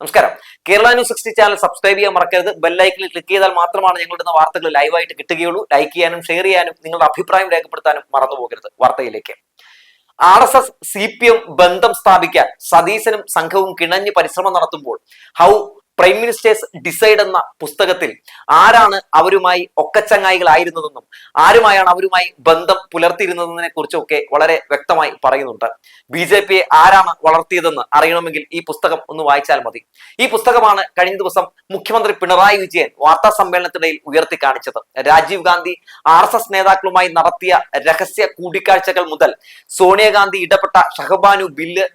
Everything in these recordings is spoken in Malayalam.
നമസ്കാരം. Kerala news sixty channel subscribe ചെയ്യാൻ മറക്കരുത്. ബെല്ലൈക്കിൽ ക്ലിക്ക് ചെയ്താൽ മാത്രമാണ് ഞങ്ങളുടെ വാർത്തകൾ ലൈവായിട്ട് കിട്ടുകയുള്ളൂ. ലൈക്ക് ചെയ്യാനും ഷെയർ ചെയ്യാനും നിങ്ങളുടെ അഭിപ്രായം രേഖപ്പെടുത്താനും മറന്നു പോകരുത് വാർത്തയിലേക്ക്. R S S C P M ബന്ധം സ്ഥാപിക്കാൻ സതീശനും സംഘവും കിണഞ്ഞ് പരിശ്രമം നടത്തുമ്പോൾ ഹൗ പ്രൈം മിനിസ്റ്റേഴ്സ് ഡിസൈഡ് എന്ന പുസ്തകത്തിൽ ആരാണ് അവരുമായി ഒക്കച്ചങ്ങായികളായിരുന്നതെന്നും ആരുമായാണ് അവരുമായി ബന്ധം പുലർത്തിയിരുന്നതിനെ കുറിച്ചൊക്കെ വളരെ വ്യക്തമായി പറയുന്നുണ്ട്. ബി ജെ പിയെ ആരാണ് വളർത്തിയതെന്ന് അറിയണമെങ്കിൽ ഈ പുസ്തകം ഒന്ന് വായിച്ചാൽ മതി. ഈ പുസ്തകമാണ് കഴിഞ്ഞ ദിവസം മുഖ്യമന്ത്രി പിണറായി വിജയൻ വാർത്താ സമ്മേളനത്തിനിടയിൽ ഉയർത്തി കാണിച്ചത്. Rajiv Gandhi R S S നേതാക്കളുമായി നടത്തിയ രഹസ്യ കൂടിക്കാഴ്ചകൾ മുതൽ സോണിയാഗാന്ധി ഇടപെട്ട ഷഹബാനു ബില്ല്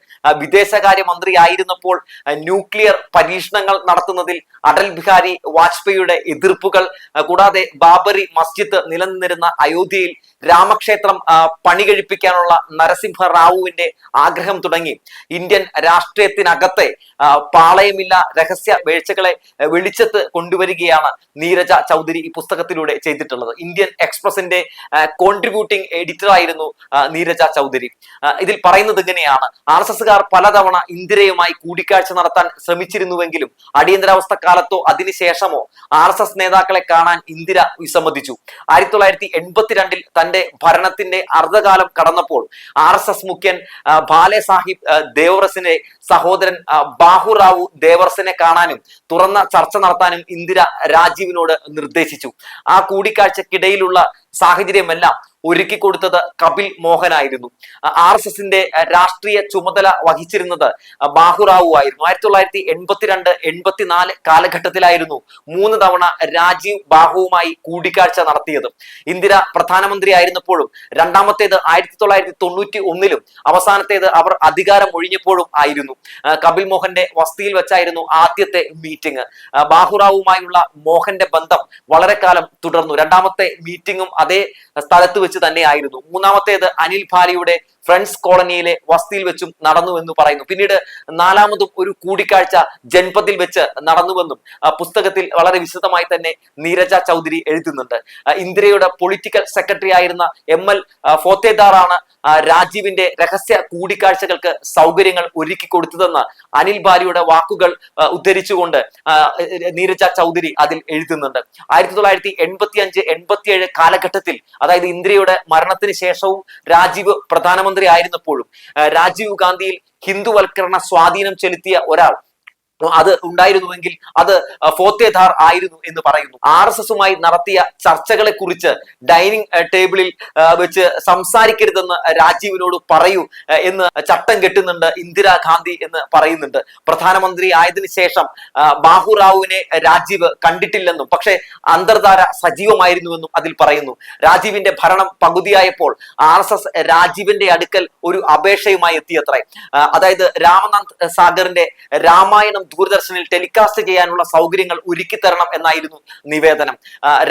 വിദേശകാര്യ മന്ത്രി ആയിരുന്നപ്പോൾ ന്യൂക്ലിയർ പരീക്ഷണങ്ങൾ നടത്തുന്നതിൽ അടൽ ബിഹാരി വാജ്പേയിയുടെ എതിർപ്പുകൾ കൂടാതെ ബാബറി മസ്ജിദ് നിലനിന്നിരുന്ന അയോധ്യയിൽ രാമക്ഷേത്രം പണി കഴിപ്പിക്കാനുള്ള നരസിംഹ റാവുവിന്റെ ആഗ്രഹം തുടങ്ങി. ഇന്ത്യൻ രാഷ്ട്രീയത്തിനകത്തെ പാളയമില്ല രഹസ്യ വീഴ്ചകളെ വെളിച്ചത്ത് കൊണ്ടുവരികയാണ് നീരജ ചൗധരി ഈ പുസ്തകത്തിലൂടെ ചെയ്തിട്ടുള്ളത്. ഇന്ത്യൻ എക്സ്പ്രസിന്റെ കോൺട്രിബ്യൂട്ടിംഗ് എഡിറ്റർ ആയിരുന്നു നീരജ ചൗധരി. ഇതിൽ പറയുന്നത് ഇങ്ങനെയാണ്. ആർ എസ് എസുകാർ പലതവണ ഇന്ദിരയുമായി കൂടിക്കാഴ്ച നടത്താൻ ശ്രമിച്ചിരുന്നുവെങ്കിലും അടിയന്തരാവസ്ഥ കാലത്തോ അതിനുശേഷമോ ആർ എസ് എസ് നേതാക്കളെ കാണാൻ ഇന്ദിര വിസമ്മതിച്ചു. ആയിരത്തി തൊള്ളായിരത്തി എൺപത്തിരണ്ടിൽ തന്റെ ഭരണത്തിന്റെ അർദ്ധകാലം കടന്നപ്പോൾ ആർ എസ് എസ് മുഖ്യൻ ബാലെ സാഹിബ് ആ, ദേവറസിന്റെ സഹോദരൻ ബാഹുറാവു ദേവർസിനെ കാണാനും തുറന്ന ചർച്ച നടത്താനും ഇന്ദിര രാജീവിനോട് നിർദ്ദേശിച്ചു. ആ കൂടിക്കാഴ്ചക്കിടയിലുള്ള സാഹചര്യമെല്ലാം ഒരുക്കി കൊടുത്തത് കപിൽ മോഹനായിരുന്നു. ആർ എസ് എസിന്റെ രാഷ്ട്രീയ ചുമതല വഹിച്ചിരുന്നത് ബാഹുറാവു ആയിരുന്നു. ആയിരത്തി തൊള്ളായിരത്തി എൺപത്തിരണ്ട് എൺപത്തിനാല് കാലഘട്ടത്തിലായിരുന്നു മൂന്ന് തവണ രാജീവ് ബാഹുവുമായി കൂടിക്കാഴ്ച നടത്തിയത്. ഇന്ദിര പ്രധാനമന്ത്രി ആയിരുന്നപ്പോഴും രണ്ടാമത്തേത് ആയിരത്തി തൊള്ളായിരത്തി തൊണ്ണൂറ്റി ഒന്നിലും അവസാനത്തേത് അവർ അധികാരം ഒഴിഞ്ഞപ്പോഴും ആയിരുന്നു. കപിൽ മോഹന്റെ വസതിയിൽ വെച്ചായിരുന്നു ആദ്യത്തെ മീറ്റിംഗ്. ബാഹുറാവുമായുള്ള മോഹന്റെ ബന്ധം വളരെ കാലം തുടർന്നു. രണ്ടാമത്തെ മീറ്റിംഗും അതേ സ്ഥലത്ത് വെച്ച് തന്നെയായിരുന്നു. മൂന്നാമത്തേത് അനിൽ ഭാരിയുടെ ഫ്രണ്ട്സ് കോളനിയിലെ വസതിയിൽ വെച്ചും നടന്നു എന്ന് പറയുന്നു. പിന്നീട് നാലാമതും ഒരു കൂടിക്കാഴ്ച ജൻപതിൽ വെച്ച് നടന്നുവെന്നും പുസ്തകത്തിൽ വളരെ വിശദമായി തന്നെ നീരജ ചൗധരി എഴുതുന്നുണ്ട്. ഇന്ദിരയുടെ പൊളിറ്റിക്കൽ സെക്രട്ടറി ആയിരുന്ന എം എൽ ഫോത്തേദാറാണ് രാജീവിന്റെ രഹസ്യ കൂടിക്കാഴ്ചകൾക്ക് സൗകര്യങ്ങൾ ഒരുക്കി കൊടുത്തതെന്ന് അനിൽ ബാലിയുടെ വാക്കുകൾ ഉദ്ധരിച്ചുകൊണ്ട് നീരജ ചൗധരി അതിൽ എഴുതുന്നുണ്ട്. ആയിരത്തി തൊള്ളായിരത്തി എൺപത്തി അഞ്ച് എൺപത്തിയേഴ് കാലഘട്ടത്തിൽ അതായത് ഇന്ദിരയുടെ മരണത്തിന് ശേഷവും രാജീവ് പ്രധാനമന്ത്രി ആയിരുന്നപ്പോഴും ആ, രാജീവ് ഗാന്ധിയിൽ ഹിന്ദുവൽക്കരണ സ്വാധീനം ചെലുത്തിയ ഒരാൾ അത് ഉണ്ടായിരുന്നുവെങ്കിൽ അത് ഫോത്തേധാർ ആയിരുന്നു എന്ന് പറയുന്നു. ആർ എസ് എസുമായി നടത്തിയ ചർച്ചകളെ കുറിച്ച് ഡൈനിങ് ടേബിളിൽ വെച്ച് സംസാരിക്കരുതെന്ന് രാജീവിനോട് പറയൂ എന്ന് ചട്ടം കെട്ടുന്നുണ്ട് ഇന്ദിരാഗാന്ധി എന്ന് പറയുന്നുണ്ട്. പ്രധാനമന്ത്രി ആയതിനു ശേഷം ബാഹുറാവുവിനെ രാജീവ് കണ്ടിട്ടില്ലെന്നും പക്ഷേ അന്തർധാര സജീവമായിരുന്നുവെന്നും അതിൽ പറയുന്നു. രാജീവിന്റെ ഭരണം പകുതിയായപ്പോൾ ആർ എസ് എസ് രാജീവിന്റെ അടുക്കൽ ഒരു അപേക്ഷയുമായി എത്തിയത്രേ. അതായത് രാമനാഥ് സാഗറിന്റെ രാമായണം ദൂരദർശനിൽ ടെലികാസ്റ്റ് ചെയ്യാനുള്ള സൗകര്യങ്ങൾ ഒരുക്കി തരണം എന്നായിരുന്നു നിവേദനം.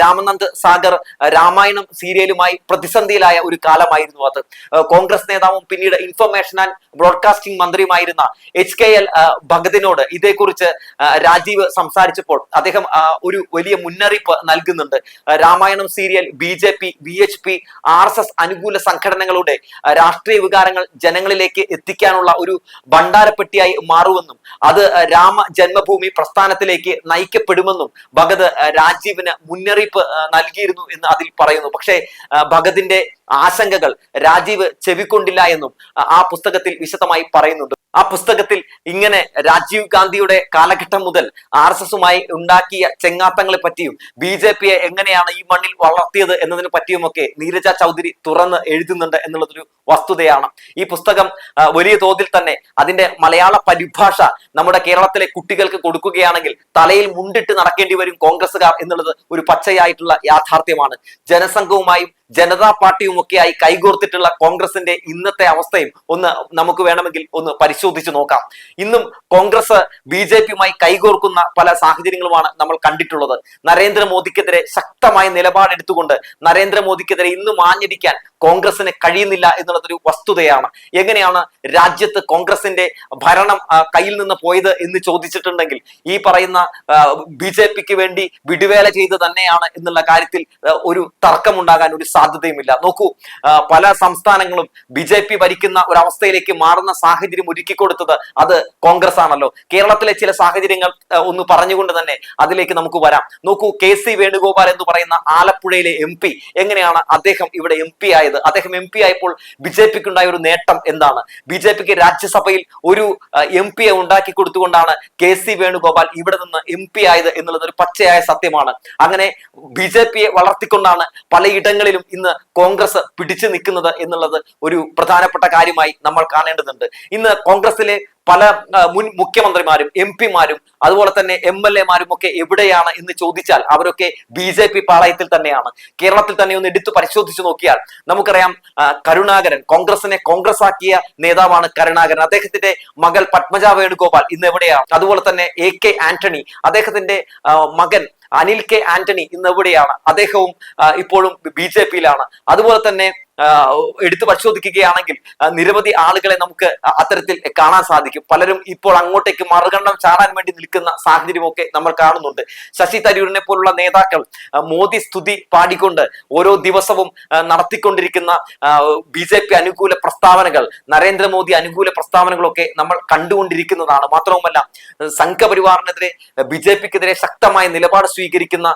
രാമനന്ദ് സാഗർ രാമായണം സീരിയലുമായി പ്രതിസന്ധിയിലായ ഒരു കാലമായിരുന്നു അത്. കോൺഗ്രസ് നേതാവും പിന്നീട് ഇൻഫർമേഷൻ ആൻഡ് ബ്രോഡ്കാസ്റ്റിംഗ് മന്ത്രിയുമായിരുന്ന എച്ച് കെ എൽ ഭഗതിനോട് ഇതേക്കുറിച്ച് രാജീവ് സംസാരിച്ചപ്പോൾ അദ്ദേഹം ഒരു വലിയ മുന്നറിയിപ്പ് നൽകുന്നുണ്ട്. Ramayanam serial B J P B H P R S S അനുകൂല സംഘടനകളുടെ രാഷ്ട്രീയ വികാരങ്ങൾ ജനങ്ങളിലേക്ക് എത്തിക്കാനുള്ള ഒരു ഭണ്ഡാരപ്പെട്ടിയായി മാറുമെന്നും അത് ആ, രാമ ജന്മഭൂമി പ്രസ്ഥാനത്തിലേക്ക് നയിക്കപ്പെടുമെന്നും ഭഗത് രാജീവിന് മുന്നറിയിപ്പ് നൽകിയിരുന്നു എന്ന് അതിൽ പറയുന്നു. പക്ഷേ ഭഗതിന്റെ ആശങ്കകൾ രാജീവ് ചെവിക്കൊണ്ടില്ല എന്നും ആ പുസ്തകത്തിൽ വിശദമായി പറയുന്നുണ്ട്. ആ പുസ്തകത്തിൽ ഇങ്ങനെ രാജീവ് ഗാന്ധിയുടെ കാലഘട്ടം മുതൽ ആർ എസ് എസുമായി ഉണ്ടാക്കിയ ചെങ്ങാത്തങ്ങളെ പറ്റിയും ബി ജെ പിയെ എങ്ങനെയാണ് ഈ മണ്ണിൽ വളർത്തിയത് എന്നതിനെ പറ്റിയുമൊക്കെ നീരജ ചൗധരി തുറന്ന് എഴുതുന്നുണ്ട് എന്നുള്ളതൊരു വസ്തുതയാണ്. ഈ പുസ്തകം വലിയ തോതിൽ തന്നെ അതിന്റെ മലയാള പരിഭാഷ നമ്മുടെ കേരളത്തിലെ കുട്ടികൾക്ക് കൊടുക്കുകയാണെങ്കിൽ തലയിൽ മുണ്ടിട്ട് നടക്കേണ്ടി വരും കോൺഗ്രസ്സുകാർ എന്നുള്ളത് ഒരു പച്ചയായിട്ടുള്ള യാഥാർത്ഥ്യമാണ്. ജനസംഘവുമായും ജനതാ പാർട്ടിയും ഒക്കെയായി കൈകോർത്തിട്ടുള്ള കോൺഗ്രസിന്റെ ഇന്നത്തെ അവസ്ഥയും ഒന്ന് നമുക്ക് വേണമെങ്കിൽ ഒന്ന് പരിശോധിച്ചു നോക്കാം. ഇന്നും കോൺഗ്രസ് ബി ജെ പിയുമായി കൈകോർക്കുന്ന പല സാഹചര്യങ്ങളുമാണ് നമ്മൾ കണ്ടിട്ടുള്ളത്. നരേന്ദ്രമോദിക്കെതിരെ ശക്തമായ നിലപാടെടുത്തുകൊണ്ട് നരേന്ദ്രമോദിക്കെതിരെ ഇന്നും ആഞ്ഞടിക്കാൻ കോൺഗ്രസിന് കഴിയുന്നില്ല എന്നുള്ളതൊരു വസ്തുതയാണ്. എങ്ങനെയാണ് രാജ്യത്ത് കോൺഗ്രസിന്റെ ഭരണം കയ്യിൽ നിന്ന് പോയത് എന്ന് ചോദിച്ചിട്ടുണ്ടെങ്കിൽ ഈ പറയുന്ന ബി ജെ പിക്ക് വേണ്ടി വിടുവേല ചെയ്ത് തന്നെയാണ് എന്നുള്ള കാര്യത്തിൽ ഒരു തർക്കമുണ്ടാകാൻ ഒരു സാധ്യതയുമില്ല. നോക്കൂ പല സംസ്ഥാനങ്ങളും ബി ജെ പി ഭരിക്കുന്ന ഒരു അവസ്ഥയിലേക്ക് മാറുന്ന സാഹചര്യം ഒരുക്കി കൊടുത്തത് അത് കോൺഗ്രസ് ആണല്ലോ കേരളത്തിലെ ചില സാഹചര്യങ്ങൾ ഒന്ന് പറഞ്ഞുകൊണ്ട് തന്നെ അതിലേക്ക് നമുക്ക് വരാം. നോക്കൂ കെ സി വേണുഗോപാൽ എന്ന് പറയുന്ന ആലപ്പുഴയിലെ എം എങ്ങനെയാണ് അദ്ദേഹം ഇവിടെ എം പി ആയത്? അദ്ദേഹം എം പി ആയപ്പോൾ ബി ജെ പിക്ക് ഉണ്ടായ ഒരു നേട്ടം എന്താണ്? ബി ജെ പിക്ക് രാജ്യസഭയിൽ ഒരു എം പിയെ ഉണ്ടാക്കി കൊടുത്തുകൊണ്ടാണ് കെ സി വേണുഗോപാൽ ഇവിടെ നിന്ന് എം പി ആയത് എന്നുള്ളത് ഒരു പച്ചയായ സത്യമാണ്. അങ്ങനെ ബി ജെ പിയെ വളർത്തിക്കൊണ്ടാണ് പലയിടങ്ങളിലും ഇന്ന് കോൺഗ്രസ് പിടിച്ചു നിൽക്കുന്നത് എന്നുള്ളത് ഒരു പ്രധാനപ്പെട്ട കാര്യമായി നമ്മൾ കാണേണ്ടതുണ്ട്. ഇന്ന് കോൺഗ്രസിലെ പല മുൻ മുഖ്യമന്ത്രിമാരും എം പിമാരും അതുപോലെ തന്നെ എം എൽ എമാരും ഒക്കെ എവിടെയാണ് എന്ന് ചോദിച്ചാൽ അവരൊക്കെ ബി ജെ പി പാളയത്തിൽ തന്നെയാണ്. കേരളത്തിൽ തന്നെ ഒന്ന് എടുത്തു പരിശോധിച്ചു നോക്കിയാൽ നമുക്കറിയാം കരുണാകരൻ കോൺഗ്രസിനെ കോൺഗ്രസ് ആക്കിയ നേതാവാണ് കരുണാകരൻ. അദ്ദേഹത്തിന്റെ മകൾ പത്മജ വേണുഗോപാൽ ഇന്ന് എവിടെയാണ്? അതുപോലെ തന്നെ എ കെ ആന്റണി അദ്ദേഹത്തിന്റെ മകൻ അനിൽ കെ ആന്റണി ഇന്ന് എവിടെയാണ്? അദ്ദേഹവും ഇപ്പോഴും ബി ജെ പിയിലാണ്. അതുപോലെ തന്നെ എടുത്തു പരിശോധിക്കുകയാണെങ്കിൽ നിരവധി ആളുകളെ നമുക്ക് അത്തരത്തിൽ കാണാൻ സാധിക്കും. പലരും ഇപ്പോൾ അങ്ങോട്ടേക്ക് മറുകണ്ഠം ചാടാൻ വേണ്ടി നിൽക്കുന്ന സാഹചര്യമൊക്കെ നമ്മൾ കാണുന്നുണ്ട്. ശശി തരൂരിനെ പോലുള്ള നേതാക്കൾ മോദി സ്തുതി പാടിക്കൊണ്ട് ഓരോ ദിവസവും നടത്തിക്കൊണ്ടിരിക്കുന്ന ബി ജെ പി അനുകൂല പ്രസ്താവനകൾ നരേന്ദ്രമോദി അനുകൂല പ്രസ്താവനകളൊക്കെ നമ്മൾ കണ്ടുകൊണ്ടിരിക്കുന്നതാണ്. മാത്രവുമല്ല സംഘപരിവാറിനെതിരെ ബി ജെ പിക്കെതിരെ ശക്തമായ നിലപാട് സ്വീകരിക്കുന്ന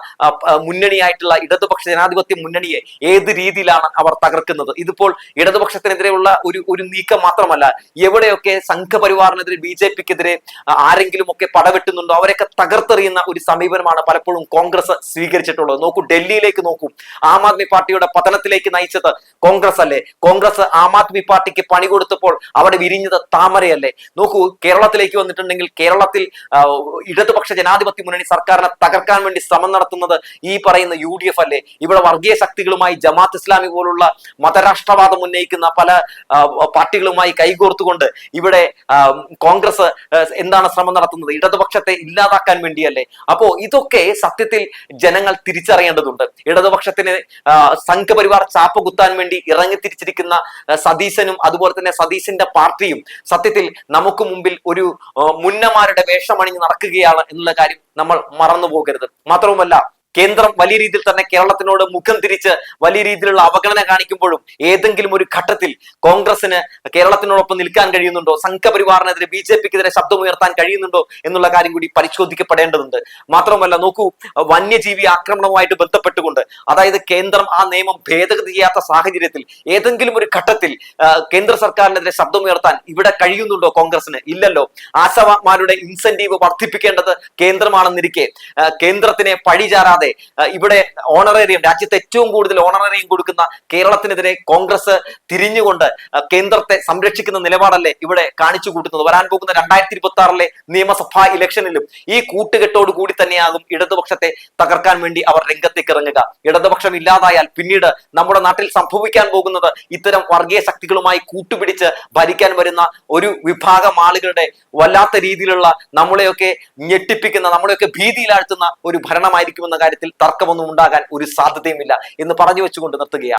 മുന്നണിയായിട്ടുള്ള ഇടതുപക്ഷ ജനാധിപത്യ മുന്നണിയെ ഏത് രീതിയിലാണ് അവർ തകർക്കുന്നത്? ഇതിപ്പോൾ ഇടതുപക്ഷത്തിനെതിരെയുള്ള ഒരു ഒരു നീക്കം മാത്രമല്ല എവിടെയൊക്കെ സംഘപരിവാറിനെതിരെ ബി ജെ പിക്കെതിരെ ആരെങ്കിലും ഒക്കെ പടവെട്ടുന്നുണ്ടോ? അവരെയൊക്കെ തകർത്തെറിയുന്ന ഒരു സമീപനമാണ് പലപ്പോഴും കോൺഗ്രസ് സ്വീകരിച്ചിട്ടുള്ളത്. നോക്കൂ ഡൽഹിയിലേക്ക് നോക്കൂ. ആം ആദ്മി പാർട്ടിയുടെ പതനത്തിലേക്ക് നയിച്ചത് കോൺഗ്രസ് അല്ലേ? കോൺഗ്രസ് ആം ആദ്മി പാർട്ടിക്ക് പണി കൊടുത്തപ്പോൾ അവിടെ വിരിഞ്ഞത് താമരയല്ലേ? നോക്കൂ കേരളത്തിലേക്ക് വന്നിട്ടുണ്ടെങ്കിൽ കേരളത്തിൽ ഇടതുപക്ഷ ജനാധിപത്യ മുന്നണി സർക്കാരിനെ തകർക്കാൻ വേണ്ടി ശ്രമം നടത്തുന്നത് ഈ പറയുന്ന യു അല്ലേ? ഇവിടെ വർഗീയ ശക്തികളുമായി ജമാത്ത് ഇസ്ലാമി പോലുള്ള മതരാഷ്ട്രവാദം ഉന്നയിക്കുന്ന പല പാർട്ടികളുമായി കൈകോർത്തുകൊണ്ട് ഇവിടെ കോൺഗ്രസ് എന്താണ് ശ്രമം നടത്തുന്നത്? ഇടതുപക്ഷത്തെ ഇല്ലാതാക്കാൻ വേണ്ടിയല്ലേ? അപ്പോ ഇതൊക്കെ സത്യത്തിൽ ജനങ്ങൾ തിരിച്ചറിയേണ്ടതുണ്ട്. ഇടതുപക്ഷത്തിന് സംഘപരിവാർ ചാപ്പ കുത്താൻ വേണ്ടി ഇറങ്ങി തിരിച്ചിരിക്കുന്ന ആ, സതീശനും അതുപോലെ തന്നെ സതീശന്റെ പാർട്ടിയും സത്യത്തിൽ നമുക്ക് മുമ്പിൽ ഒരു മുന്നമാരുടെ വേഷമണിഞ്ഞ് നടക്കുകയാണ് എന്നുള്ള കാര്യം നമ്മൾ മറന്നു പോകരുത് മാത്രവുമല്ല കേന്ദ്രം വലിയ രീതിയിൽ തന്നെ കേരളത്തിനോട് മുഖം തിരിച്ച് വലിയ രീതിയിലുള്ള അവഗണന കാണിക്കുമ്പോഴും ഏതെങ്കിലും ഒരു ഘട്ടത്തിൽ കോൺഗ്രസിന് കേരളത്തിനോടൊപ്പം നിൽക്കാൻ കഴിയുന്നുണ്ടോ? സംഘപരിവാറിനെതിരെ ബി ജെ പിക്കെതിരെ ശബ്ദമുയർത്താൻ കഴിയുന്നുണ്ടോ എന്നുള്ള കാര്യം കൂടി പരിശോധിക്കപ്പെടേണ്ടതുണ്ട്. മാത്രമല്ല നോക്കൂ വന്യജീവി ആക്രമണവുമായിട്ട് ബന്ധപ്പെട്ടുകൊണ്ട് അതായത് കേന്ദ്രം ആ നിയമം ഭേദഗതി ചെയ്യാത്ത സാഹചര്യത്തിൽ ഏതെങ്കിലും ഒരു ഘട്ടത്തിൽ കേന്ദ്ര സർക്കാരിനെതിരെ ശബ്ദമുയർത്താൻ ഇവിടെ കഴിയുന്നുണ്ടോ കോൺഗ്രസിന് ഇല്ലല്ലോ. ആശാമാരുടെ ഇൻസെന്റീവ് വർദ്ധിപ്പിക്കേണ്ടത് കേന്ദ്രമാണെന്നിരിക്കെ കേന്ദ്രത്തിനെ പഴിചാരാതെ ആ, ഇവിടെ ഓണറേറിയം രാജ്യത്ത് ഏറ്റവും കൂടുതൽ ഓണറേറിയം കൊടുക്കുന്ന കേരളത്തിനെതിരെ കോൺഗ്രസ് തിരിഞ്ഞുകൊണ്ട് കേന്ദ്രത്തെ സംരക്ഷിക്കുന്ന നിലപാടല്ലേ ഇവിടെ കാണിച്ചു കൂട്ടുന്നത്. വരാൻ പോകുന്ന രണ്ടായിരത്തി ഇരുപത്തി ആറിലെ നിയമസഭാ ഇലക്ഷനിലും ഈ കൂട്ടുകെട്ടോട് കൂടി തന്നെയാകും ഇടതുപക്ഷത്തെ തകർക്കാൻ വേണ്ടി അവർ രംഗത്തേക്ക് ഇറങ്ങുക. ഇടതുപക്ഷം ഇല്ലാതായാൽ പിന്നീട് നമ്മുടെ നാട്ടിൽ സംഭവിക്കാൻ പോകുന്നത് ഇത്തരം വർഗീയ ശക്തികളുമായി കൂട്ടുപിടിച്ച് ഭരിക്കാൻ വരുന്ന ഒരു വിഭാഗം ആളുകളുടെ വല്ലാത്ത രീതിയിലുള്ള നമ്മളെയൊക്കെ ഞെട്ടിപ്പിക്കുന്ന നമ്മളെയൊക്കെ ഭീതിയിലാഴ്ത്തുന്ന ഒരു ഭരണമായിരിക്കുമെന്ന കാര്യത്തിൽ തർക്കമൊന്നും ഉണ്ടാകാൻ ഒരു സാധ്യതയുമില്ല എന്ന് പറഞ്ഞു വെച്ചുകൊണ്ട് നിർത്തുകയാണ്.